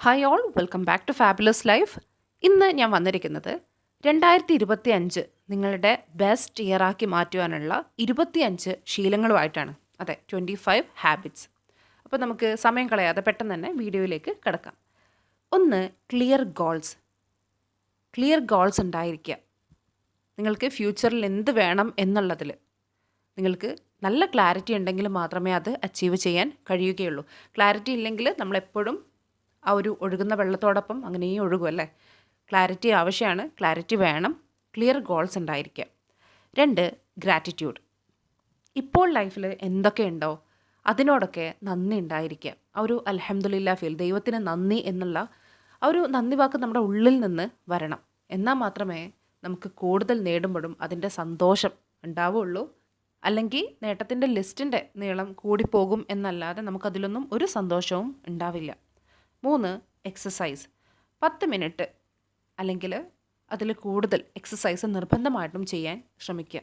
Hi all welcome back to fabulous life ഇന്ന് ഞാൻ വന്നിരിക്കുന്നത് രണ്ടായിരത്തി ഇരുപത്തി അഞ്ച് നിങ്ങളുടെ ബെസ്റ്റ് ഇയർ ആക്കി മാറ്റുവാനുള്ള ഇരുപത്തിയഞ്ച് ശീലങ്ങളുമായിട്ടാണ്. അതെ ട്വന്റി ഫൈവ് ഹാബിറ്റ്സ് അപ്പോൾ നമുക്ക് സമയം കളയാതെ പെട്ടെന്ന് തന്നെ വീഡിയോയിലേക്ക് കിടക്കാം. ഒന്ന് ക്ലിയർ ഗോൾസ് ക്ലിയർ ഗോൾസ് ഉണ്ടായിരിക്കുക. നിങ്ങൾക്ക് ഫ്യൂച്ചറിൽ എന്ത് വേണം എന്നുള്ളതിൽ നിങ്ങൾക്ക് നല്ല ക്ലാരിറ്റി ഉണ്ടെങ്കിൽ മാത്രമേ അത് അച്ചീവ് ചെയ്യാൻ കഴിയുകയുള്ളൂ. ക്ലാരിറ്റി ഇല്ലെങ്കിൽ നമ്മളെപ്പോഴും ആ ഒരു ഒഴുകുന്ന വെള്ളത്തോടൊപ്പം അങ്ങനെയും ഒഴുകും അല്ലേ? ക്ലാരിറ്റി ആവശ്യമാണ് ക്ലാരിറ്റി വേണം. ക്ലിയർ ഗോൾസ് ഉണ്ടായിരിക്കുക രണ്ട് ഗ്രാറ്റിറ്റ്യൂഡ് ഇപ്പോൾ ലൈഫിൽ എന്തൊക്കെ ഉണ്ടോ അതിനോടൊക്കെ നന്ദി ഉണ്ടായിരിക്കുക ആ ഒരു അലഹമുല്ല ഫീൽ ദൈവത്തിന് നന്ദി എന്നുള്ള ആ ഒരു നന്ദി വാക്ക് നമ്മുടെ ഉള്ളിൽ നിന്ന് വരണം. എന്നാൽ മാത്രമേ നമുക്ക് കൂടുതൽ നേടുമ്പോഴും അതിന്റെ സന്തോഷം ഉണ്ടാവുള്ളൂ. അല്ലെങ്കിൽ നേട്ടത്തിന്റെ ലിസ്റ്റിന്റെ നീളം കൂടിപ്പോകും എന്നല്ലാതെ നമുക്കതിലൊന്നും ഒരു സന്തോഷവും ഉണ്ടാവില്ല. മൂന്ന് എക്സസൈസ് പത്ത് മിനിറ്റ് അല്ലെങ്കിൽ അതിൽ കൂടുതൽ എക്സസൈസ് നിർബന്ധമായിട്ടും ചെയ്യാൻ ശ്രമിക്കുക.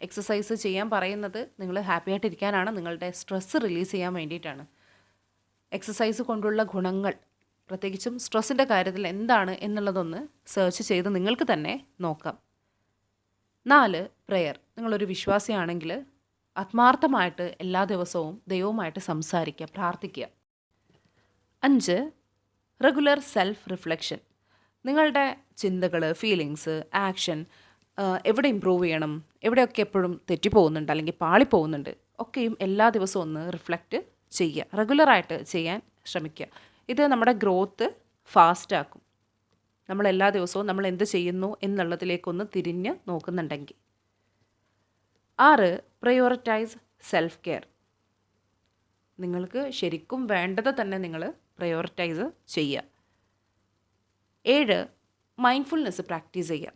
എക്സസൈസ് ചെയ്യാൻ പറയുന്നത് നിങ്ങൾ ഹാപ്പി ആയിട്ടിരിക്കാനാണ് നിങ്ങളുടെ സ്ട്രെസ്സ് റിലീസ് ചെയ്യാൻ വേണ്ടിയിട്ടാണ്. എക്സസൈസ് കൊണ്ടുള്ള ഗുണങ്ങൾ പ്രത്യേകിച്ചും സ്ട്രെസ്സിന്റെ കാര്യത്തിൽ എന്താണ് എന്നുള്ളതൊന്ന് സെർച്ച് ചെയ്ത് നിങ്ങൾക്ക് തന്നെ നോക്കാം. നാല് പ്രെയർ നിങ്ങളൊരു വിശ്വാസിയാണെങ്കിൽ ആത്മാർത്ഥമായിട്ട് എല്ലാ ദിവസവും ദൈവവുമായിട്ട് സംസാരിക്കുക പ്രാർത്ഥിക്കുക. അഞ്ച് റെഗുലർ സെൽഫ് റിഫ്ലക്ഷൻ നിങ്ങളുടെ ചിന്തകൾ ഫീലിങ്സ് ആക്ഷൻ എവിടെ ഇമ്പ്രൂവ് ചെയ്യണം എവിടെയൊക്കെ എപ്പോഴും തെറ്റിപ്പോകുന്നുണ്ട് അല്ലെങ്കിൽ പാളിപ്പോകുന്നുണ്ട് ഒക്കെയും എല്ലാ ദിവസവും ഒന്ന് റിഫ്ലക്റ്റ് ചെയ്യുക. റെഗുലറായിട്ട് ചെയ്യാൻ ശ്രമിക്കുക. ഇത് നമ്മുടെ ഗ്രോത്ത് ഫാസ്റ്റ് ആക്കും. നമ്മൾ എല്ലാ ദിവസവും നമ്മൾ എന്ത് ചെയ്യുന്നു എന്നുള്ളതിലേക്കൊന്ന് തിരിഞ്ഞ് നോക്കുന്നുണ്ടെങ്കിൽ. ആറ് പ്രയോറിറ്റൈസ് സെൽഫ് കെയർ നിങ്ങൾക്ക് ശരിക്കും വേണ്ടത് തന്നെ നിങ്ങൾ പ്രയോറിറ്റൈസ് ചെയ്യുക. ഏഴ് മൈൻഡ്ഫുൾനെസ് പ്രാക്ടീസ് ചെയ്യുക.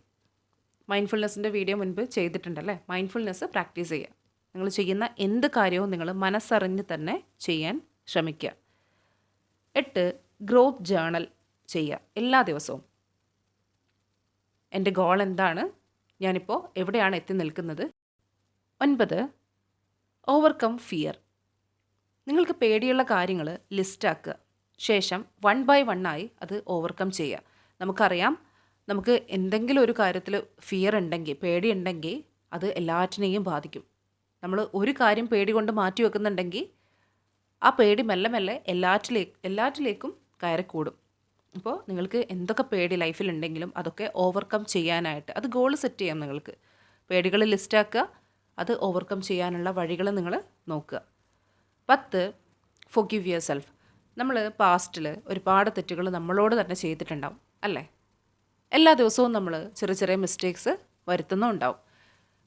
മൈൻഡ്ഫുൾനെസ്സിന്റെ വീഡിയോ മുൻപ് ചെയ്തിട്ടുണ്ടല്ലേ? മൈൻഡ്ഫുൾനെസ് പ്രാക്ടീസ് ചെയ്യുക. നിങ്ങൾ ചെയ്യുന്ന എന്ത് കാര്യവും നിങ്ങൾ മനസ്സറിഞ്ഞ് തന്നെ ചെയ്യാൻ ശ്രമിക്കുക. എട്ട് ഗ്രോത്ത് ജേണൽ ചെയ്യുക. എല്ലാ ദിവസവും. എന്റെ ഗോൾ എന്താണ്? ഞാനിപ്പോൾ എവിടെയാണ് എത്തി നിൽക്കുന്നത്? ഒൻപത് ഓവർകം ഫിയർ നിങ്ങൾക്ക് പേടിയുള്ള കാര്യങ്ങൾ ലിസ്റ്റാക്കുക ശേഷം വൺ ബൈ വൺ ആയി അത് ഓവർകം ചെയ്യുക. നമുക്കറിയാം നമുക്ക് എന്തെങ്കിലും ഒരു കാര്യത്തിൽ ഫിയർ ഉണ്ടെങ്കിൽ പേടി ഉണ്ടെങ്കിൽ അത് എല്ലാറ്റിനെയും ബാധിക്കും. നമ്മൾ ഒരു കാര്യം പേടി കൊണ്ട് മാറ്റി വെക്കുന്നുണ്ടെങ്കിൽ ആ പേടി മെല്ലെ മെല്ലെ എല്ലാറ്റിലേ എല്ലാറ്റിലേക്കും കയറിക്കൂടും. അപ്പോൾ നിങ്ങൾക്ക് എന്തൊക്കെ പേടി ലൈഫിലുണ്ടെങ്കിലും അതൊക്കെ ഓവർകം ചെയ്യാനായിട്ട് അത് ഗോൾ സെറ്റ് ചെയ്യാം നിങ്ങൾക്ക്. പേടികൾ ലിസ്റ്റാക്കുക അത് ഓവർകം ചെയ്യാനുള്ള വഴികൾ നിങ്ങൾ നോക്കുക. പത്ത് ഫൊഗിവ് യുവർ സെൽഫ് നമ്മൾ പാസ്റ്റിൽ ഒരുപാട് തെറ്റുകൾ നമ്മളോട് തന്നെ ചെയ്തിട്ടുണ്ടാവും അല്ലേ? എല്ലാ ദിവസവും നമ്മൾ ചെറിയ ചെറിയ മിസ്റ്റേക്സ് വരുത്തുന്നുണ്ടാവും.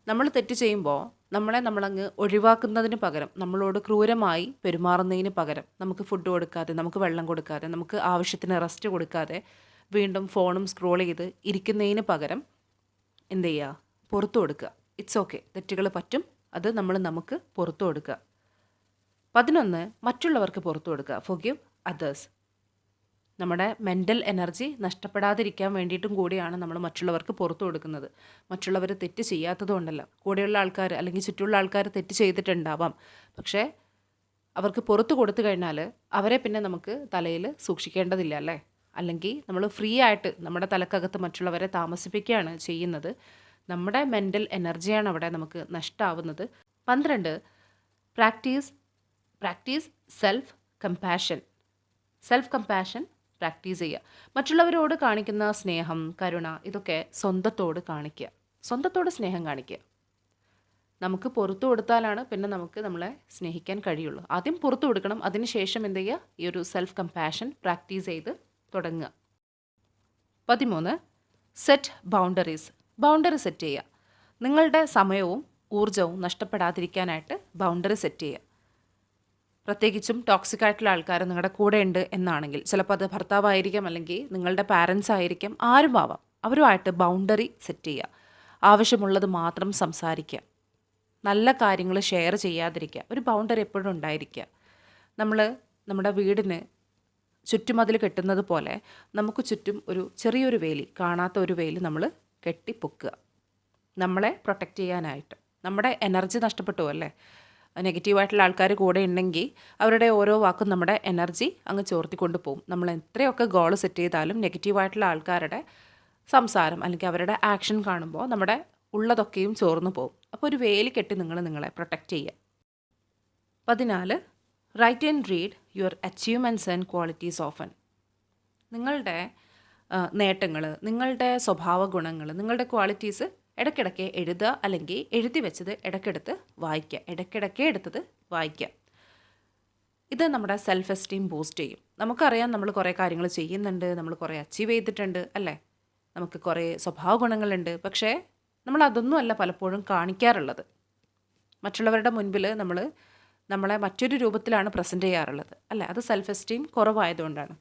നമ്മൾ തെറ്റ് ചെയ്യുമ്പോൾ നമ്മളെ നമ്മളങ്ങ് ഒഴിവാക്കുന്നതിന് പകരം നമ്മളോട് ക്രൂരമായി പെരുമാറുന്നതിന് പകരം നമുക്ക് ഫുഡ് കൊടുക്കാതെ നമുക്ക് വെള്ളം കൊടുക്കാതെ നമുക്ക് ആവശ്യത്തിന് റെസ്റ്റ് കൊടുക്കാതെ വീണ്ടും ഫോണും സ്ക്രോൾ ചെയ്ത് ഇരിക്കുന്നതിന് പകരം എന്ത് ചെയ്യുക? പുറത്തു കൊടുക്കുക. ഇറ്റ്സ് ഓക്കെ തെറ്റുകൾ പറ്റും. അത് നമ്മൾ നമുക്ക് പുറത്തു കൊടുക്കുക. പതിനൊന്ന് മറ്റുള്ളവർക്ക് പുറത്തു കൊടുക്കുക. ഫോഗീവ് അതേഴ്സ് നമ്മുടെ മെന്റൽ എനർജി നഷ്ടപ്പെടാതിരിക്കാൻ വേണ്ടിയിട്ടും കൂടിയാണ് നമ്മൾ മറ്റുള്ളവർക്ക് പുറത്തു കൊടുക്കുന്നത്. മറ്റുള്ളവർ തെറ്റ് ചെയ്യാത്തത് കൊണ്ടല്ല. കൂടെയുള്ള ആൾക്കാർ അല്ലെങ്കിൽ ചുറ്റുമുള്ള ആൾക്കാർ തെറ്റ് ചെയ്തിട്ടുണ്ടാവാം. പക്ഷേ അവർക്ക് പുറത്തു കൊടുത്തു കഴിഞ്ഞാൽ അവരെ പിന്നെ നമുക്ക് തലയിൽ സൂക്ഷിക്കേണ്ടതില്ല അല്ലേ? അല്ലെങ്കിൽ നമ്മൾ ഫ്രീ ആയിട്ട് നമ്മുടെ തലക്കകത്ത് മറ്റുള്ളവരെ താമസിപ്പിക്കുകയാണ് ചെയ്യുന്നത്. നമ്മുടെ മെന്റൽ എനർജിയാണ് അവിടെ നമുക്ക് നഷ്ടമാവുന്നത് പന്ത്രണ്ട് practice practice self compassion. Self compassion practice ചെയ്യുക. മറ്റുള്ളവരോട് കാണിക്കുന്ന സ്നേഹം കരുണ ഇതൊക്കെ സ്വന്തത്തോട് കാണിക്കുക. സ്വന്തത്തോട് സ്നേഹം കാണിക്കുക. നമുക്ക് പുറത്തു കൊടുത്താലാണ് പിന്നെ നമുക്ക് നമ്മളെ സ്നേഹിക്കാൻ കഴിയുള്ളൂ. ആദ്യം പുറത്തു കൊടുക്കണം. അതിനുശേഷം എന്ത് ചെയ്യുക? ഈ ഒരു സെൽഫ് കമ്പാഷൻ പ്രാക്ടീസ് ചെയ്ത് തുടങ്ങുക. പതിമൂന്ന് സെറ്റ് ബൗണ്ടറീസ് ബൗണ്ടറി സെറ്റ് ചെയ്യുക. നിങ്ങളുടെ സമയവും ഊർജവും നഷ്ടപ്പെടാതിരിക്കാനായിട്ട് ബൗണ്ടറി സെറ്റ് ചെയ്യുക. പ്രത്യേകിച്ചും ടോക്സിക് ആയിട്ടുള്ള ആൾക്കാർ നിങ്ങളുടെ കൂടെ ഉണ്ട് എന്നാണെങ്കിൽ ചിലപ്പോൾ അത് ഭർത്താവായിരിക്കാം അല്ലെങ്കിൽ നിങ്ങളുടെ പാരൻസ് ആയിരിക്കാം ആരും ആവാം. അവരുമായിട്ട് ബൗണ്ടറി സെറ്റ് ചെയ്യുക. ആവശ്യമുള്ളത് മാത്രം സംസാരിക്കുക. നല്ല കാര്യങ്ങൾ ഷെയർ ചെയ്യാതിരിക്കുക. ഒരു ബൗണ്ടറി എപ്പോഴും ഉണ്ടായിരിക്കുക. നമ്മൾ നമ്മുടെ വീടിന് ചുറ്റുമതിൽ കെട്ടുന്നത് പോലെ നമുക്ക് ചുറ്റും ഒരു ചെറിയൊരു വേലി കാണാത്ത ഒരു വേലി നമ്മൾ കെട്ടിപ്പൊക്കുക. നമ്മളെ പ്രൊട്ടക്റ്റ് ചെയ്യാനായിട്ട്. നമ്മുടെ എനർജി നഷ്ടപ്പെട്ടു അല്ലേ? നെഗറ്റീവായിട്ടുള്ള ആൾക്കാർ കൂടെ ഉണ്ടെങ്കിൽ അവരുടെ ഓരോ വാക്കും നമ്മുടെ എനർജി അങ്ങ് ചോർത്തിക്കൊണ്ട് പോകും. നമ്മൾ എത്രയൊക്കെ ഗോൾ സെറ്റ് ചെയ്താലും നെഗറ്റീവായിട്ടുള്ള ആൾക്കാരുടെ സംസാരം അല്ലെങ്കിൽ അവരുടെ ആക്ഷൻ കാണുമ്പോൾ നമ്മുടെ ഉള്ളതൊക്കെയും ചോർന്നു പോകും. അപ്പോൾ ഒരു വേലി കെട്ടി നിങ്ങൾ നിങ്ങളെ പ്രൊട്ടക്റ്റ് ചെയ്യുക. പതിനാല് write and read your achievements and qualities often നിങ്ങളുടെ നേട്ടങ്ങൾ നിങ്ങളുടെ സ്വഭാവ ഗുണങ്ങൾ നിങ്ങളുടെ ക്വാളിറ്റീസ് ഇടയ്ക്കിടയ്ക്ക് എഴുതുക അല്ലെങ്കിൽ എഴുതി വെച്ചത് ഇടയ്ക്കെടുത്ത് വായിക്കുക. ഇടയ്ക്കിടയ്ക്ക് എടുത്തത് വായിക്കുക. ഇത് നമ്മുടെ സെൽഫ് എസ്റ്റീം ബൂസ്റ്റ് ചെയ്യും. നമുക്കറിയാം നമ്മൾ കുറേ കാര്യങ്ങൾ ചെയ്യുന്നുണ്ട് നമ്മൾ കുറേ അച്ചീവ് ചെയ്തിട്ടുണ്ട് അല്ലേ? നമുക്ക് കുറേ സ്വഭാവ ഗുണങ്ങളുണ്ട്. പക്ഷേ നമ്മൾ അതൊന്നുമല്ല പലപ്പോഴും കാണിക്കാറുള്ളത്. മറ്റുള്ളവരുടെ മുൻപിൽ നമ്മൾ നമ്മളെ മറ്റൊരു രൂപത്തിലാണ് പ്രസന്റ് ചെയ്യാറുള്ളത്. അല്ലേ? അത് സെൽഫ് എസ്റ്റീം കുറവായതുകൊണ്ടാണ്.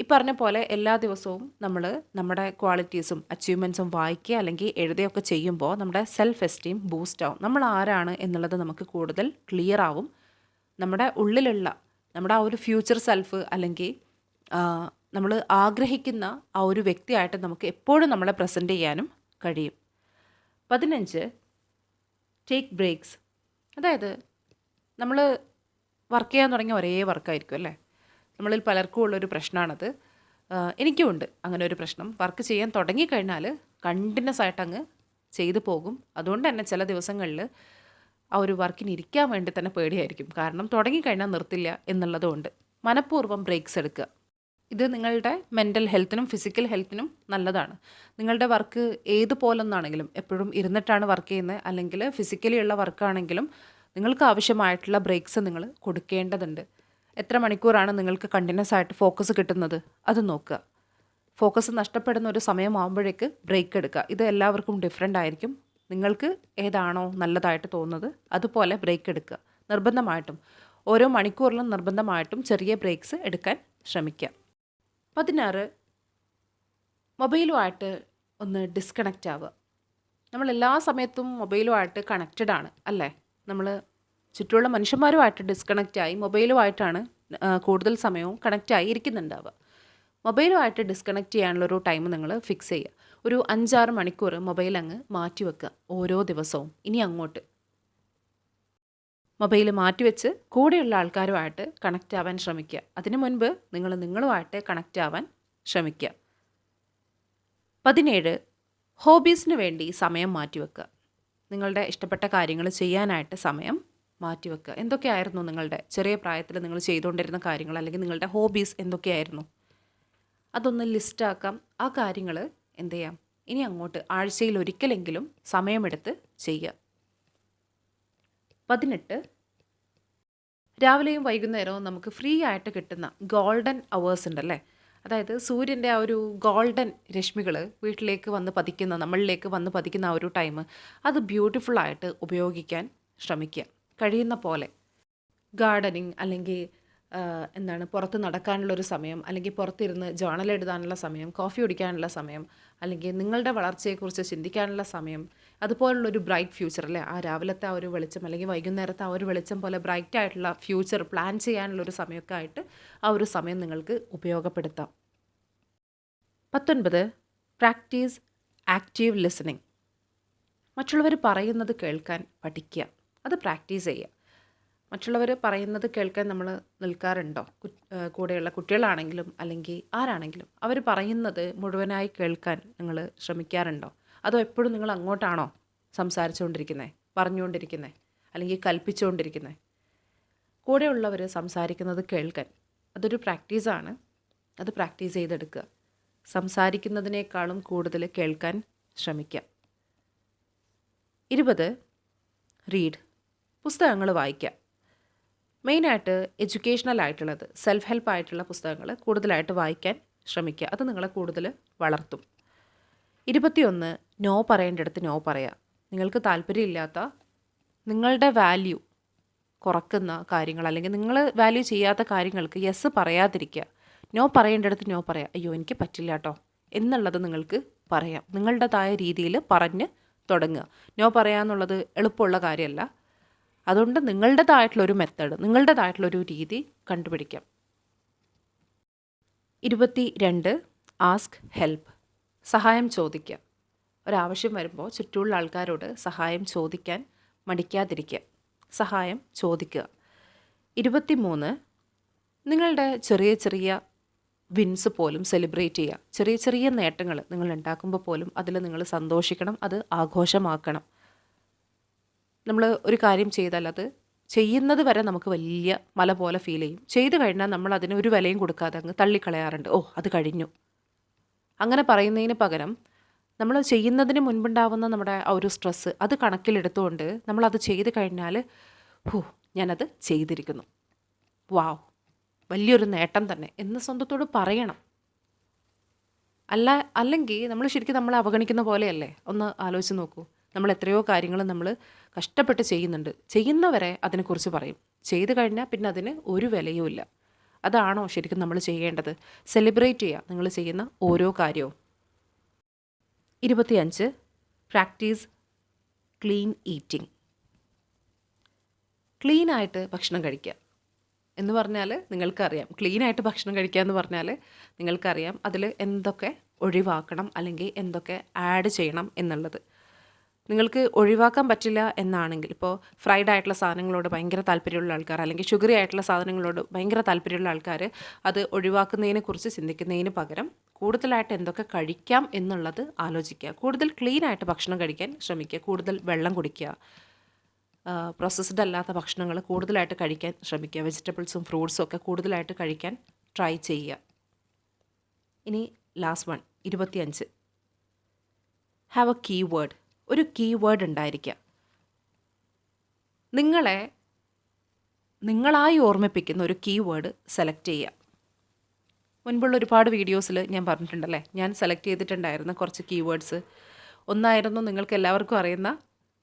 ഈ പറഞ്ഞ പോലെ എല്ലാ ദിവസവും നമ്മൾ നമ്മുടെ ക്വാളിറ്റീസും അച്ചീവ്മെന്റ്സും വായിക്കുക അല്ലെങ്കിൽ എഴുതുകയൊക്കെ ചെയ്യുമ്പോൾ നമ്മുടെ സെൽഫ് എസ്റ്റീം ബൂസ്റ്റ് ആവും. നമ്മൾ ആരാണ് എന്നുള്ളത് നമുക്ക് കൂടുതൽ ക്ലിയർ ആവും. നമ്മുടെ ഉള്ളിലുള്ള നമ്മുടെ ആ ഒരു ഫ്യൂച്ചർ സെൽഫ് അല്ലെങ്കിൽ നമ്മൾ ആഗ്രഹിക്കുന്ന ആ ഒരു വ്യക്തിയായിട്ട് നമുക്ക് എപ്പോഴും നമ്മളെ പ്രസന്റ് ചെയ്യാനും കഴിയും. പതിനഞ്ച് ടേക്ക് ബ്രേക്സ് അതായത് നമ്മൾ വർക്ക് ചെയ്യാൻ തുടങ്ങിയ ഒരേ വർക്കായിരിക്കും അല്ലേ? നമ്മളിൽ പലർക്കും ഉള്ളൊരു പ്രശ്നമാണത്. എനിക്കും ഉണ്ട് അങ്ങനെ ഒരു പ്രശ്നം. വർക്ക് ചെയ്യാൻ തുടങ്ങിക്കഴിഞ്ഞാൽ കണ്ടിന്യൂസ് ആയിട്ട് അങ്ങ് ചെയ്തു പോകും. അതുകൊണ്ട് തന്നെ ചില ദിവസങ്ങളിൽ ആ ഒരു വർക്കിന് ഇരിക്കാൻ വേണ്ടി തന്നെ പേടിയായിരിക്കും. കാരണം തുടങ്ങിക്കഴിഞ്ഞാൽ നിർത്തില്ല എന്നുള്ളതുകൊണ്ട് മനഃപൂർവം ബ്രേക്സ് എടുക്കുക. ഇത് നിങ്ങളുടെ മെന്റൽ ഹെൽത്തിനും ഫിസിക്കൽ ഹെൽത്തിനും നല്ലതാണ്. നിങ്ങളുടെ വർക്ക് ഏതുപോലൊന്നാണെങ്കിലും എപ്പോഴും ഇരുന്നിട്ടാണ് വർക്ക് ചെയ്യുന്നത്. അല്ലെങ്കിൽ ഫിസിക്കലി ഉള്ള വർക്കാണെങ്കിലും നിങ്ങൾക്ക് ആവശ്യമായിട്ടുള്ള ബ്രേക്സ് നിങ്ങൾ കൊടുക്കേണ്ടതുണ്ട്. എത്ര മണിക്കൂറാണ് നിങ്ങൾക്ക് കണ്ടിന്യൂസ് ആയിട്ട് ഫോക്കസ് കിട്ടുന്നത്? അത് നോക്കുക. ഫോക്കസ് നഷ്ടപ്പെടുന്ന ഒരു സമയമാകുമ്പോഴേക്ക് ബ്രേക്ക് എടുക്കുക. ഇത് എല്ലാവർക്കും ഡിഫറെന്റ് ആയിരിക്കും. നിങ്ങൾക്ക് ഏതാണോ നല്ലതായിട്ട് തോന്നുന്നത് അതുപോലെ ബ്രേക്ക് എടുക്കുക. നിർബന്ധമായിട്ടും. ഓരോ മണിക്കൂറിലും നിർബന്ധമായിട്ടും ചെറിയ ബ്രേക്സ് എടുക്കാൻ ശ്രമിക്കുക. പതിനാറ് മൊബൈലുമായിട്ട് ഒന്ന് ഡിസ്കണക്റ്റ് ആവുക. നമ്മൾ എല്ലാ സമയത്തും മൊബൈലുമായിട്ട് കണക്റ്റഡ് ആണ് അല്ലേ? നമ്മൾ ചുറ്റുമുള്ള മനുഷ്യന്മാരുമായിട്ട് ഡിസ്കണക്റ്റായി മൊബൈലുമായിട്ടാണ് കൂടുതൽ സമയവും കണക്റ്റായി ഇരിക്കുന്നുണ്ടാവുക. മൊബൈലുമായിട്ട് ഡിസ്കണക്റ്റ് ചെയ്യാനുള്ളൊരു ടൈം നിങ്ങൾ ഫിക്സ് ചെയ്യുക. ഒരു അഞ്ചാറ് മണിക്കൂർ മൊബൈൽ അങ്ങ് മാറ്റി വെക്കുക ഓരോ ദിവസവും. ഇനി അങ്ങോട്ട്. മൊബൈൽ മാറ്റിവെച്ച് കൂടെയുള്ള ആൾക്കാരുമായിട്ട് കണക്റ്റ് ആവാൻ ശ്രമിക്കുക. അതിനു മുൻപ് നിങ്ങൾ നിങ്ങളുമായിട്ട് കണക്റ്റ് ആവാൻ ശ്രമിക്കുക. പതിനേഴ് ഹോബീസിന് വേണ്ടി സമയം മാറ്റിവെക്കുക നിങ്ങളുടെ ഇഷ്ടപ്പെട്ട കാര്യങ്ങൾ ചെയ്യാനായിട്ട് സമയം മാറ്റിവെക്കുക. എന്തൊക്കെയായിരുന്നു നിങ്ങളുടെ ചെറിയ പ്രായത്തിൽ നിങ്ങൾ ചെയ്തുകൊണ്ടിരുന്ന കാര്യങ്ങൾ അല്ലെങ്കിൽ നിങ്ങളുടെ ഹോബീസ് എന്തൊക്കെയായിരുന്നു? അതൊന്ന് ലിസ്റ്റാക്കാം. ആ കാര്യങ്ങൾ എന്ത് ചെയ്യാം? ഇനി അങ്ങോട്ട് ആഴ്ചയിൽ ഒരിക്കലെങ്കിലും സമയമെടുത്ത് ചെയ്യുക. പതിനെട്ട്. രാവിലെയും വൈകുന്നേരവും നമുക്ക് ഫ്രീ ആയിട്ട് കിട്ടുന്ന ഗോൾഡൻ അവേഴ്സ് ഉണ്ടല്ലേ? അതായത് സൂര്യന്റെ ആ ഒരു ഗോൾഡൻ രശ്മികൾ വീട്ടിലേക്ക് വന്ന് പതിക്കുന്ന നമ്മളിലേക്ക് വന്ന് പതിക്കുന്ന ആ ഒരു ടൈം അത് ബ്യൂട്ടിഫുള്ളായിട്ട് ഉപയോഗിക്കാൻ ശ്രമിക്കുക. കഴിയുന്ന പോലെ. ഗാർഡനിങ് അല്ലെങ്കിൽ എന്താണ് പുറത്ത് നടക്കാനുള്ളൊരു സമയം അല്ലെങ്കിൽ പുറത്തിരുന്ന് ജേണൽ എഴുതാനുള്ള സമയം കോഫി കുടിക്കാനുള്ള സമയം അല്ലെങ്കിൽ നിങ്ങളുടെ വളർച്ചയെക്കുറിച്ച് ചിന്തിക്കാനുള്ള സമയം അതുപോലുള്ളൊരു ബ്രൈറ്റ് ഫ്യൂച്ചർ അല്ലേ? ആ രാവിലത്തെ ആ ഒരു വെളിച്ചം അല്ലെങ്കിൽ വൈകുന്നേരത്തെ ആ ഒരു വെളിച്ചം പോലെ ബ്രൈറ്റ് ആയിട്ടുള്ള ഫ്യൂച്ചർ പ്ലാൻ ചെയ്യാനുള്ള ഒരു സമയമൊക്കെ ആയിട്ട് ആ ഒരു സമയം നിങ്ങൾക്ക് ഉപയോഗപ്പെടുത്താം. പത്തൊൻപത് പ്രാക്ടീസ് ആക്റ്റീവ് ലിസണിങ്. മറ്റുള്ളവർ പറയുന്നത് കേൾക്കാൻ പഠിക്കുക. അത് പ്രാക്ടീസ് ചെയ്യുക. മറ്റുള്ളവർ പറയുന്നത് കേൾക്കാൻ നമ്മൾ നിൽക്കാറുണ്ടോ? കൂടെയുള്ള കുട്ടികളാണെങ്കിലും അല്ലെങ്കിൽ ആരാണെങ്കിലും അവർ പറയുന്നത് മുഴുവനായി കേൾക്കാൻ നിങ്ങൾ ശ്രമിക്കാറുണ്ടോ? അതോ എപ്പോഴും നിങ്ങൾ അങ്ങോട്ടാണോ സംസാരിച്ചുകൊണ്ടിരിക്കുന്നത് പറഞ്ഞുകൊണ്ടിരിക്കുന്നത് അല്ലെങ്കിൽ കൽപ്പിച്ചുകൊണ്ടിരിക്കുന്നത് കൂടെയുള്ളവർ സംസാരിക്കുന്നത് കേൾക്കാൻ അതൊരു പ്രാക്ടീസാണ് അത് പ്രാക്ടീസ് ചെയ്തെടുക്കുക. സംസാരിക്കുന്നതിനേക്കാളും കൂടുതൽ കേൾക്കാൻ ശ്രമിക്കുക. ഇരുപത് റീഡ്. പുസ്തകങ്ങൾ വായിക്കുക. മെയിനായിട്ട് എഡ്യൂക്കേഷണൽ ആയിട്ടുള്ളത് സെൽഫ് ഹെൽപ്പ് ആയിട്ടുള്ള പുസ്തകങ്ങൾ കൂടുതലായിട്ട് വായിക്കാൻ ശ്രമിക്കുക. അത് നിങ്ങളെ കൂടുതൽ വളർത്തും. ഇരുപത്തിയൊന്ന് നോ പറയേണ്ടടുത്ത് നോ പറയുക നിങ്ങൾക്ക് താല്പര്യമില്ലാത്ത നിങ്ങളുടെ വാല്യൂ കുറക്കുന്ന കാര്യങ്ങൾ അല്ലെങ്കിൽ നിങ്ങൾ വാല്യൂ ചെയ്യാത്ത കാര്യങ്ങൾക്ക് യെസ് പറയാതിരിക്കുക. നോ പറയേണ്ടടുത്ത് നോ പറയാം. അയ്യോ എനിക്ക് പറ്റില്ല കേട്ടോ എന്നുള്ളത് നിങ്ങൾക്ക് പറയാം. നിങ്ങളുടേതായ രീതിയിൽ പറഞ്ഞ് തുടങ്ങുക. നോ പറയാന്നുള്ളത് എളുപ്പമുള്ള കാര്യമല്ല. അതുകൊണ്ട് നിങ്ങളുടേതായിട്ടുള്ളൊരു മെത്തേഡ് നിങ്ങളുടേതായിട്ടുള്ളൊരു രീതി കണ്ടുപിടിക്കാം. ഇരുപത്തി രണ്ട് ആസ്ക് ഹെൽപ്പ് സഹായം ചോദിക്കുക. ഒരാവശ്യം വരുമ്പോൾ ചുറ്റുമുള്ള ആൾക്കാരോട് സഹായം ചോദിക്കാൻ മടിക്കാതിരിക്കുക. സഹായം ചോദിക്കുക. ഇരുപത്തി മൂന്ന് നിങ്ങളുടെ ചെറിയ ചെറിയ വിൻസ് പോലും സെലിബ്രേറ്റ് ചെയ്യുക. ചെറിയ ചെറിയ നേട്ടങ്ങൾ നിങ്ങൾ ഉണ്ടാക്കുമ്പോൾ പോലും അതിൽ നിങ്ങൾ സന്തോഷിക്കണം അത് ആഘോഷമാക്കണം. നമ്മൾ ഒരു കാര്യം ചെയ്താൽ അത് ചെയ്യുന്നത് വരെ നമുക്ക് വലിയ മല പോലെ ഫീൽ ചെയ്യും. ചെയ്തു കഴിഞ്ഞാൽ നമ്മൾ അതിന് ഒരു വിലയും കൊടുക്കാതെ അങ്ങ് തള്ളിക്കളയാറുണ്ട്. ഓ അത് കഴിഞ്ഞു. അങ്ങനെ പറയുന്നതിന് പകരം നമ്മൾ ചെയ്യുന്നതിന് മുൻപുണ്ടാവുന്ന നമ്മുടെ ആ ഒരു സ്ട്രെസ്സ് അത് കണക്കിലെടുത്തുകൊണ്ട് നമ്മളത് ചെയ്ത് കഴിഞ്ഞാൽ ഹോ ഞാനത് ചെയ്തിരിക്കുന്നു. വാവ് വലിയൊരു നേട്ടം തന്നെ എന്ന് സ്വന്തത്തോട് പറയണം. അല്ല അല്ലെങ്കിൽ നമ്മൾ ശരിക്കും നമ്മളെ അവഗണിക്കുന്ന പോലെയല്ലേ? ഒന്ന് ആലോചിച്ച് നോക്കൂ. നമ്മൾ എത്രയോ കാര്യങ്ങൾ നമ്മൾ കഷ്ടപ്പെട്ട് ചെയ്യുന്നുണ്ട്. ചെയ്യുന്നവരെ അതിനെക്കുറിച്ച് പറയും. ചെയ്തു കഴിഞ്ഞാൽ പിന്നെ അതിന് ഒരു വിലയുമില്ല അതാണോ ശരിക്കും നമ്മൾ ചെയ്യേണ്ടത്? സെലിബ്രേറ്റ് ചെയ്യുക നിങ്ങൾ ചെയ്യുന്ന ഓരോ കാര്യവും. ഇരുപത്തിയഞ്ച്. പ്രാക്ടീസ്. Clean eating. ക്ലീനായിട്ട് ഭക്ഷണം കഴിക്കുക. എന്ന് പറഞ്ഞാൽ നിങ്ങൾക്കറിയാം. ക്ലീനായിട്ട് ഭക്ഷണം കഴിക്കുക എന്ന് പറഞ്ഞാൽ നിങ്ങൾക്കറിയാം അതിൽ എന്തൊക്കെ ഒഴിവാക്കണം അല്ലെങ്കിൽ എന്തൊക്കെ ആഡ് ചെയ്യണം എന്നുള്ളത്. നിങ്ങൾക്ക് ഒഴിവാക്കാൻ പറ്റില്ല എന്നാണെങ്കിൽ ഇപ്പോൾ ഫ്രൈഡ് ആയിട്ടുള്ള സാധനങ്ങളോട് ഭയങ്കര താല്പര്യമുള്ള ആൾക്കാർ അല്ലെങ്കിൽ ഷുഗറി ആയിട്ടുള്ള സാധനങ്ങളോട് ഭയങ്കര താല്പര്യമുള്ള ആൾക്കാർ അത് ഒഴിവാക്കുന്നതിനെക്കുറിച്ച് ചിന്തിക്കുന്നതിന് പകരം കൂടുതലായിട്ട് എന്തൊക്കെ കഴിക്കാം എന്നുള്ളത് ആലോചിക്കുക. കൂടുതൽ ക്ലീൻ ആയിട്ട് ഭക്ഷണം കഴിക്കാൻ ശ്രമിക്കുക. കൂടുതൽ വെള്ളം കുടിക്കുക. പ്രോസസ്ഡ് അല്ലാത്ത ഭക്ഷണങ്ങൾ കൂടുതലായിട്ട് കഴിക്കാൻ ശ്രമിക്കുക. വെജിറ്റബിൾസും ഫ്രൂട്ട്സും ഒക്കെ കൂടുതലായിട്ട് കഴിക്കാൻ ട്രൈ ചെയ്യുക. ഇനി ലാസ്റ്റ് വൺ ഇരുപത്തിയഞ്ച്. ഹാവ് എ കീ വേർഡ് ഒരു കീവേഡ് ഉണ്ടായിരിക്കുക നിങ്ങളെ നിങ്ങളായി ഓർമ്മിപ്പിക്കുന്ന ഒരു കീവേഡ് സെലക്ട് ചെയ്യുക. മുൻപുള്ള ഒരുപാട് വീഡിയോസിൽ ഞാൻ പറഞ്ഞിട്ടുണ്ടല്ലേ? ഞാൻ സെലക്ട് ചെയ്തിട്ടുണ്ടായിരുന്ന കുറച്ച് കീവേഡ്സ് ഒന്നായിരുന്നു നിങ്ങൾക്ക് എല്ലാവർക്കും അറിയുന്ന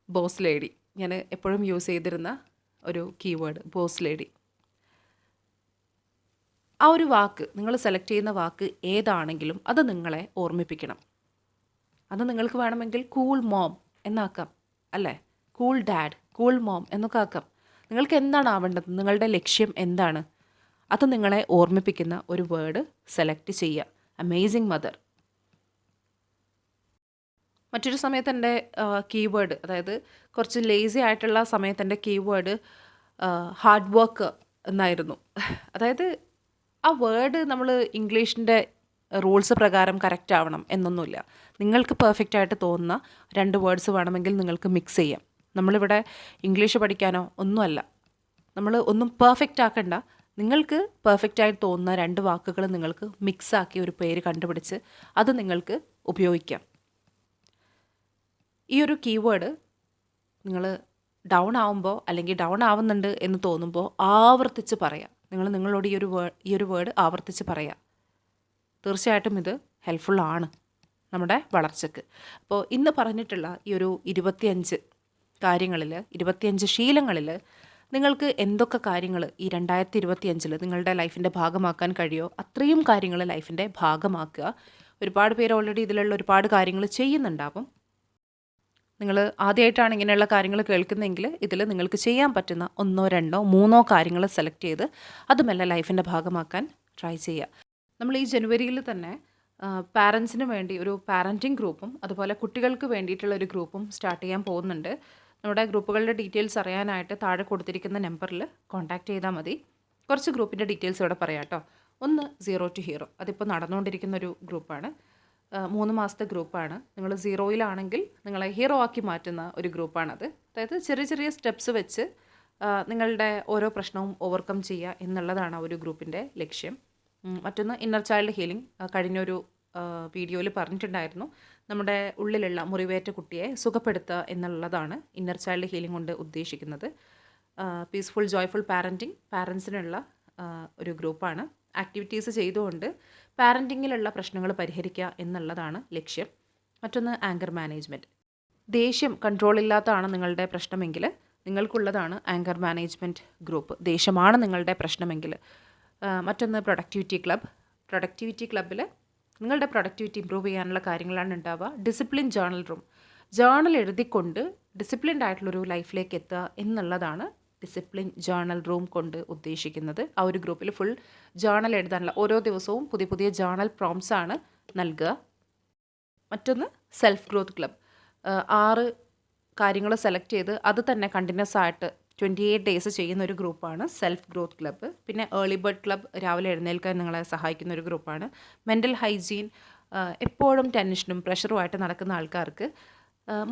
ബോസ് ലേഡി ഞാൻ എപ്പോഴും യൂസ് ചെയ്തിരുന്ന ഒരു കീവേഡ് ബോസ് ലേഡി ആ ഒരു വാക്ക് നിങ്ങൾ സെലക്ട് ചെയ്യുന്ന വാക്ക് ഏതാണെങ്കിലും അത് നിങ്ങളെ ഓർമ്മിപ്പിക്കണം. അത് നിങ്ങൾക്ക് വേണമെങ്കിൽ കൂൾ മോം എന്നാക്കാം അല്ലേ? കൂൾ ഡാഡ് കൂൾ മോം എന്നൊക്കെ ആക്കാം. നിങ്ങൾക്ക് എന്താണ് ആവേണ്ടത്? നിങ്ങളുടെ ലക്ഷ്യം എന്താണ്? അത് നിങ്ങളെ ഓർമ്മിപ്പിക്കുന്ന ഒരു വേർഡ് സെലക്ട് ചെയ്യുക. അമേസിങ് മദർ മറ്റൊരു സമയത്ത് എന്റെ കീവേഡ് അതായത് കുറച്ച് ലേസി ആയിട്ടുള്ള സമയത്ത് എന്റെ കീവേഡ് ഹാർഡ് വർക്ക് എന്നായിരുന്നു. അതായത് ആ വേർഡ് നമ്മൾ ഇംഗ്ലീഷിന്റെ റൂൾസ് പ്രകാരം കറക്റ്റ് ആവണം എന്നൊന്നുമില്ല. നിങ്ങൾക്ക് പെർഫെക്റ്റ് ആയിട്ട് തോന്നുന്ന രണ്ട് വേർഡ്സ് വേണമെങ്കിൽ നിങ്ങൾക്ക് മിക്സ് ചെയ്യാം. നമ്മളിവിടെ ഇംഗ്ലീഷ് പഠിക്കാനോ ഒന്നുമല്ല. നമ്മൾ ഒന്നും പെർഫെക്റ്റ് ആക്കണ്ട. നിങ്ങൾക്ക് പെർഫെക്റ്റ് ആയിട്ട് തോന്നുന്ന രണ്ട് വാക്കുകൾ നിങ്ങൾക്ക് മിക്സ് ആക്കി ഒരു പേര് കണ്ടുപിടിച്ച് അത് നിങ്ങൾക്ക് ഉപയോഗിക്കാം. ഈ ഒരു കീവേഡ് നിങ്ങൾ ഡൗൺ ആവുമ്പോൾ അല്ലെങ്കിൽ ഡൗൺ ആവുന്നുണ്ട് എന്ന് തോന്നുമ്പോൾ ആവർത്തിച്ച് പറയാം. നിങ്ങൾ നിങ്ങളോട് ഈ ഒരു വേർഡ് ഈ ഒരു വേർഡ് ആവർത്തിച്ച് പറയാം. തീർച്ചയായിട്ടും ഇത് ഹെൽപ്ഫുള്ളാണ് നമ്മുടെ വളർച്ചയ്ക്ക് അപ്പോൾ ഇന്ന് പറഞ്ഞിട്ടുള്ള ഈ ഒരു ഇരുപത്തിയഞ്ച് കാര്യങ്ങളിൽ ഇരുപത്തിയഞ്ച് ശീലങ്ങളിൽ നിങ്ങൾക്ക് എന്തൊക്കെ കാര്യങ്ങൾ ഈ രണ്ടായിരത്തി ഇരുപത്തിയഞ്ചിൽ നിങ്ങളുടെ ലൈഫിന്റെ ഭാഗമാക്കാൻ കഴിയോ? അത്രയും കാര്യങ്ങൾ ലൈഫിന്റെ ഭാഗമാക്കുക. ഒരുപാട് പേര് ഓൾറെഡി ഇതിലുള്ള ഒരുപാട് കാര്യങ്ങൾ ചെയ്യുന്നുണ്ടാവും. നിങ്ങൾ ആദ്യമായിട്ടാണ് ഇങ്ങനെയുള്ള കാര്യങ്ങൾ കേൾക്കുന്നതെങ്കിൽ ഇതിൽ നിങ്ങൾക്ക് ചെയ്യാൻ പറ്റുന്ന ഒന്നോ രണ്ടോ മൂന്നോ കാര്യങ്ങൾ സെലക്ട് ചെയ്ത് അതുമല്ല ലൈഫിന്റെ ഭാഗമാക്കാൻ ട്രൈ ചെയ്യുക. നമ്മൾ ഈ ജനുവരിയിൽ തന്നെ പാരൻസിന് വേണ്ടി ഒരു പാരന്റിംഗ് ഗ്രൂപ്പും അതുപോലെ കുട്ടികൾക്ക് വേണ്ടിയിട്ടുള്ള ഒരു ഗ്രൂപ്പും സ്റ്റാർട്ട് ചെയ്യാൻ പോകുന്നുണ്ട്. നമ്മുടെ ഗ്രൂപ്പുകളുടെ ഡീറ്റെയിൽസ് അറിയാനായിട്ട് താഴെ കൊടുത്തിരിക്കുന്ന നമ്പറിൽ കോൺടാക്റ്റ് ചെയ്താൽ മതി. കുറച്ച് ഗ്രൂപ്പിന്റെ ഡീറ്റെയിൽസ് ഇവിടെ പറയാം കേട്ടോ. ഒന്ന് സീറോ ടു ഹീറോ അതിപ്പോൾ നടന്നുകൊണ്ടിരിക്കുന്ന ഒരു ഗ്രൂപ്പാണ് മൂന്ന് മാസത്തെ ഗ്രൂപ്പാണ് നിങ്ങൾ സീറോയിലാണെങ്കിൽ നിങ്ങളെ ഹീറോ ആക്കി മാറ്റുന്ന ഒരു ഗ്രൂപ്പാണത് അതായത് ചെറിയ ചെറിയ സ്റ്റെപ്സ് വെച്ച് നിങ്ങളുടെ ഓരോ പ്രശ്നവും ഓവർകം ചെയ്യുക എന്നുള്ളതാണ് ആ ഒരു ഗ്രൂപ്പിന്റെ ലക്ഷ്യം. മറ്റൊന്ന് ഇന്നർ ചൈൽഡ് ഹീലിംഗ് കഴിഞ്ഞൊരു വീഡിയോയിൽ പറഞ്ഞിട്ടുണ്ടായിരുന്നു. നമ്മുടെ ഉള്ളിലുള്ള മുറിവേറ്റ കുട്ടിയെ സുഖപ്പെടുത്തുക എന്നുള്ളതാണ് ഇന്നർ ചൈൽഡ് ഹീലിംഗ് കൊണ്ട് ഉദ്ദേശിക്കുന്നത്. പീസ്ഫുൾ ജോയ്ഫുൾ പാരന്റിങ് പാരൻസിനുള്ള ഒരു ഗ്രൂപ്പാണ് ആക്ടിവിറ്റീസ് ചെയ്തുകൊണ്ട് പാരന്റിങ്ങിലുള്ള പ്രശ്നങ്ങൾ പരിഹരിക്കുക എന്നുള്ളതാണ് ലക്ഷ്യം. മറ്റൊന്ന് ആങ്കർ മാനേജ്മെന്റ് ദേഷ്യം കൺട്രോൾ ഇല്ലാത്തതാണ് നിങ്ങളുടെ പ്രശ്നമെങ്കിൽ നിങ്ങൾക്കുള്ളതാണ് ആങ്കർ മാനേജ്മെന്റ് ഗ്രൂപ്പ് ദേഷ്യമാണ് നിങ്ങളുടെ പ്രശ്നമെങ്കിൽ മറ്റൊന്ന് പ്രൊഡക്ടിവിറ്റി ക്ലബ്ബ് പ്രൊഡക്ടിവിറ്റി ക്ലബ്ബിൽ നിങ്ങളുടെ പ്രൊഡക്ടിവിറ്റി ഇമ്പ്രൂവ് ചെയ്യാനുള്ള കാര്യങ്ങളാണ് ഉണ്ടാവുക. ഡിസിപ്ലിൻ ജേർണൽ റൂം ജേർണൽ എഴുതിക്കൊണ്ട് ഡിസിപ്ലിൻഡ് ആയിട്ടുള്ളൊരു ലൈഫിലേക്ക് എത്തുക എന്നുള്ളതാണ് ഡിസിപ്ലിൻ ജേർണൽ റൂം കൊണ്ട് ഉദ്ദേശിക്കുന്നത്. ആ ഒരു ഗ്രൂപ്പിൽ ഫുൾ ജേർണൽ എഴുതാനുള്ള ഓരോ ദിവസവും പുതിയ പുതിയ ജേർണൽ പ്രോംസ് ആണ് നൽകുക. മറ്റൊന്ന് സെൽഫ് ഗ്രോത്ത് ക്ലബ് ആറ് കാര്യങ്ങൾ സെലക്ട് ചെയ്ത് അത് തന്നെ കണ്ടിന്യൂസ് ആയിട്ട് ട്വന്റി എയ്റ്റ് ഡേയ്സ് ചെയ്യുന്ന ഒരു ഗ്രൂപ്പാണ് സെൽഫ് ഗ്രോത്ത് ക്ലബ്ബ് പിന്നെ ഏർലി ബേർഡ് ക്ലബ്ബ് രാവിലെ എഴുന്നേൽക്കാൻ നിങ്ങളെ സഹായിക്കുന്ന ഒരു ഗ്രൂപ്പാണ്. മെന്റൽ ഹൈജീൻ എപ്പോഴും ടെൻഷനും പ്രഷറുമായിട്ട് നടക്കുന്ന ആൾക്കാർക്ക്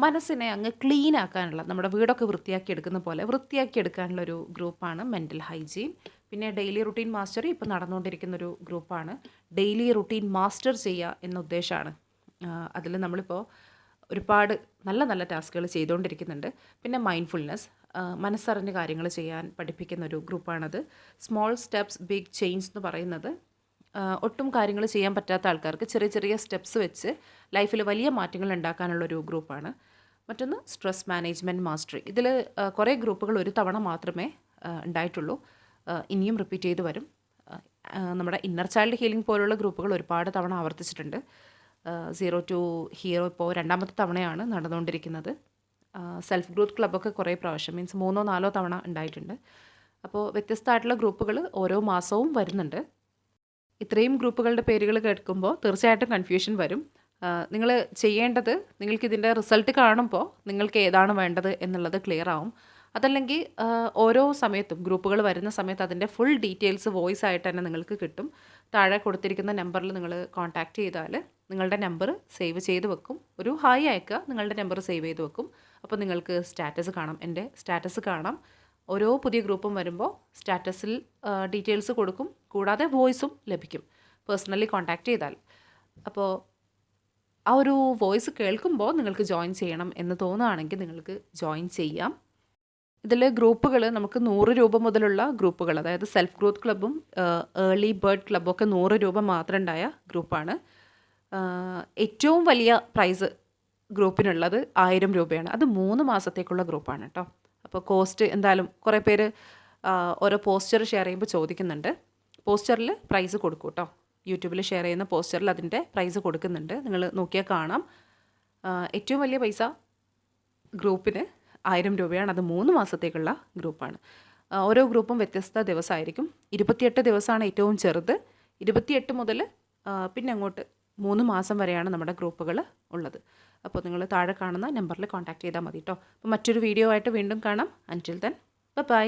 മനസ്സിനെ അങ്ങ് ക്ലീൻ ആക്കാനുള്ള നമ്മുടെ വീടൊക്കെ വൃത്തിയാക്കി എടുക്കുന്ന പോലെ വൃത്തിയാക്കി എടുക്കാനുള്ള ഒരു ഗ്രൂപ്പാണ് മെന്റൽ ഹൈജീൻ പിന്നെ ഡെയിലി റുട്ടീൻ മാസ്റ്റർ ഇപ്പോൾ നടന്നുകൊണ്ടിരിക്കുന്ന ഒരു ഗ്രൂപ്പാണ്. ഡെയിലി റുട്ടീൻ മാസ്റ്റർ ചെയ്യുക എന്ന ഉദ്ദേശമാണ്. അതിൽ നമ്മളിപ്പോൾ ഒരുപാട് നല്ല നല്ല ടാസ്കുകൾ ചെയ്തുകൊണ്ടിരിക്കുന്നുണ്ട്. പിന്നെ മൈൻഡ്ഫുൾനെസ് മനസ്സറിഞ്ഞ് കാര്യങ്ങൾ ചെയ്യാൻ പഠിപ്പിക്കുന്ന ഒരു ഗ്രൂപ്പാണത്. സ്മോൾ സ്റ്റെപ്സ് ബിഗ് ചേഞ്ച് എന്ന് പറയുന്നത് ഒട്ടും കാര്യങ്ങൾ ചെയ്യാൻ പറ്റാത്ത ആൾക്കാർക്ക് ചെറിയ ചെറിയ സ്റ്റെപ്സ് വെച്ച് ലൈഫിൽ വലിയ മാറ്റങ്ങൾ ഉണ്ടാക്കാനുള്ള ഒരു ഗ്രൂപ്പാണ്. മറ്റൊന്ന് സ്ട്രെസ് മാനേജ്മെന്റ് മാസ്റ്ററി ഇതിൽ കുറേ ഗ്രൂപ്പുകൾ ഒരു തവണ മാത്രമേ ഉണ്ടായിട്ടുള്ളൂ. ഇനിയും റിപ്പീറ്റ് ചെയ്ത് വരും. നമ്മുടെ ഇന്നർ ചൈൽഡ് ഹീലിംഗ് പോലുള്ള ഗ്രൂപ്പുകൾ ഒരുപാട് തവണ ആവർത്തിച്ചിട്ടുണ്ട്. സീറോ ടു ഹീറോ ഇപ്പോൾ രണ്ടാമത്തെ തവണയാണ് നടന്നുകൊണ്ടിരിക്കുന്നത്. സെൽഫ് ഗ്രോത്ത് ക്ലബ്ബൊക്കെ കുറേ പ്രാവശ്യം മീൻസ് മൂന്നോ നാലോ തവണ ഉണ്ടായിട്ടുണ്ട്. അപ്പോൾ വ്യത്യസ്തമായിട്ടുള്ള ഗ്രൂപ്പുകൾ ഓരോ മാസവും വരുന്നുണ്ട്. ഇത്രയും ഗ്രൂപ്പുകളുടെ പേരുകൾ കേൾക്കുമ്പോൾ തീർച്ചയായിട്ടും കൺഫ്യൂഷൻ വരും. നിങ്ങൾ ചെയ്യേണ്ടത് നിങ്ങൾക്കിതിന്റെ റിസൾട്ട് കാണുമ്പോൾ നിങ്ങൾക്ക് ഏതാണ് വേണ്ടത് എന്നുള്ളത് ക്ലിയർ ആവും. അതല്ലെങ്കിൽ ഓരോ സമയത്തും ഗ്രൂപ്പുകൾ വരുന്ന സമയത്ത് അതിന്റെ ഫുൾ ഡീറ്റെയിൽസ് വോയിസ് ആയിട്ട് തന്നെ നിങ്ങൾക്ക് കിട്ടും. താഴെ കൊടുത്തിരിക്കുന്ന നമ്പറിൽ നിങ്ങൾ കോൺടാക്റ്റ് ചെയ്താൽ നിങ്ങളുടെ നമ്പർ സേവ് ചെയ്ത് വെക്കും. ഒരു ഹായ് അയക്കുക നിങ്ങളുടെ നമ്പർ സേവ് ചെയ്ത് വെക്കും. അപ്പോൾ നിങ്ങൾക്ക് സ്റ്റാറ്റസ് കാണാം. എന്റെ സ്റ്റാറ്റസ് കാണാം. ഓരോ പുതിയ ഗ്രൂപ്പും വരുമ്പോൾ സ്റ്റാറ്റസിൽ ഡീറ്റെയിൽസ് കൊടുക്കും. കൂടാതെ വോയിസും ലഭിക്കും. പേഴ്സണലി കോൺടാക്റ്റ് ചെയ്താൽ. അപ്പോൾ ആ ഒരു വോയിസ് കേൾക്കുമ്പോൾ നിങ്ങൾക്ക് ജോയിൻ ചെയ്യണം എന്ന് തോന്നുകയാണെങ്കിൽ നിങ്ങൾക്ക് ജോയിൻ ചെയ്യാം. ഇതിൽ ഗ്രൂപ്പുകൾ നമുക്ക് നൂറ് രൂപ മുതലുള്ള ഗ്രൂപ്പുകൾ അതായത് സെൽഫ് ഗ്രോത്ത് ക്ലബ്ബും ഏർലി ബേർഡ് ക്ലബ്ബും ഒക്കെ നൂറ് രൂപ മാത്രം ഉണ്ടായ ഗ്രൂപ്പാണ് ഏറ്റവും വലിയ പ്രൈസ് ഗ്രൂപ്പിനുള്ളത് ആയിരം രൂപയാണ്. അത് മൂന്ന് മാസത്തേക്കുള്ള ഗ്രൂപ്പാണ് കേട്ടോ. അപ്പോൾ കോസ്റ്റ് എന്തായാലും കുറേ പേര് ഓരോ പോസ്റ്റർ ഷെയർ ചെയ്യുമ്പോൾ ചോദിക്കുന്നുണ്ട്. പോസ്റ്ററിൽ പ്രൈസ് കൊടുക്കും കേട്ടോ. യൂട്യൂബിൽ ഷെയർ ചെയ്യുന്ന പോസ്റ്ററിൽ അതിന്റെ പ്രൈസ് കൊടുക്കുന്നുണ്ട്. നിങ്ങൾ നോക്കിയാൽ കാണാം. ഏറ്റവും വലിയ പൈസ ഗ്രൂപ്പിന് ആയിരം രൂപയാണ്. അത് മൂന്ന് മാസത്തേക്കുള്ള ഗ്രൂപ്പാണ്. ഓരോ ഗ്രൂപ്പും വ്യത്യസ്ത ദിവസമായിരിക്കും. ഇരുപത്തിയെട്ട് ദിവസമാണ് ഏറ്റവും ചെറുത്. ഇരുപത്തിയെട്ട് മുതൽ പിന്നെ അങ്ങോട്ട് മൂന്ന് മാസം വരെയാണ് നമ്മുടെ ഗ്രൂപ്പുകൾ ഉള്ളത്. അപ്പോൾ നിങ്ങൾ താഴെ കാണുന്ന നമ്പറിൽ കോൺടാക്ട് ചെയ്താൽ മതി കേട്ടോ അപ്പോൾ മറ്റൊരു വീഡിയോ ആയിട്ട് വീണ്ടും കാണാം. Until then bye.